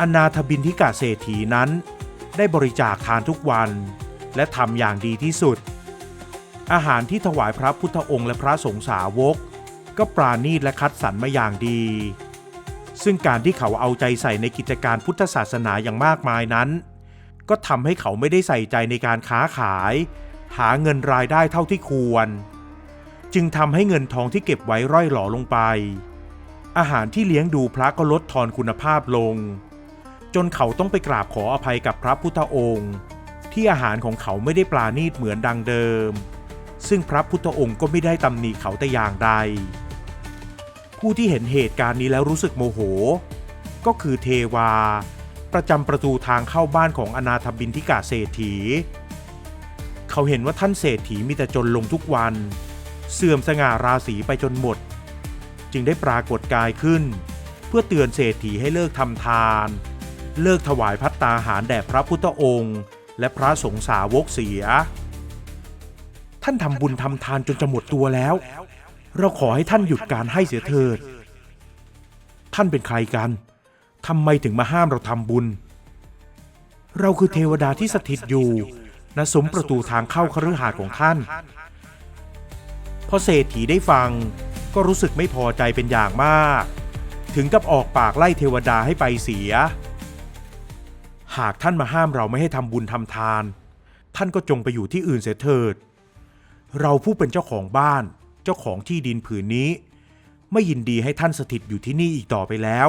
อนาถบินทิกาเศรษฐีนั้น ได้บริจาคทานทุกวัน และทำอย่างดีที่สุด อาหารที่ถวายพระพุทธองค์และพระสงฆ์สาวก ก็ปราณีตและคัดสรรมาอย่างดี ซึ่งการที่เขาเอาใจใส่ในกิจการพุทธศาสนาอย่างมากมายนั้น ก็ทำให้เขาไม่ได้ใส่ใจในการค้าขาย หาเงินรายได้เท่าที่ควร จึงทำให้เงินทองที่เก็บไว้ร่อยหลอลงไป อาหารที่เลี้ยงดูพระก็ลดทอนคุณภาพลง จนเขาต้องไปกราบขออภัยกับพระพุทธองค์ ที่อาหารของเขาไม่ได้ปราณีตเหมือนดังเดิม ซึ่งพระพุทธองค์ก็ไม่ได้ตำหนิเขาแต่อย่างใด ผู้ที่เห็นเหตุการณ์นี้แล้วรู้สึกโมโห ก็คือเทวา ประจำประตูทางเข้าบ้านของอนาถบินทิกาเศรษฐี เขาเห็นว่าท่านเศรษฐีมีแต่จนลงทุกวัน เสื่อมสง่าราศีไปจนหมด จึงได้ปรากฏกายขึ้น เพื่อเตือนเศรษฐีให้เลิกทำทาน เลิกถวายพัตตาหารแด่พระพุทธองค์ และพระสงฆ์สาวกเสีย ท่านทำบุญทำทานจนจะหมดตัวแล้ว เราขอให้ท่านหยุดการให้เสียเถิด ท่านเป็นใครกันทำไมถึงมาห้ามเราทำบุญ เราคือเทวดาที่สถิตอยู่ณสมประตูทางเข้าคฤหาสน์ของท่าน พอเศรษฐีได้ฟังก็รู้สึกไม่พอใจเป็นอย่างมาก ถึงกับออกปากไล่เทวดาให้ไปเสีย หากท่านมาห้ามเราไม่ให้ทำบุญทำทาน ท่านก็จงไปอยู่ที่อื่นเสียเถิด เราผู้เป็นเจ้าของบ้าน เจ้าของที่ดินผืนนี้ ไม่ยินดีให้ท่านสถิตอยู่ที่นี่อีกต่อไปแล้ว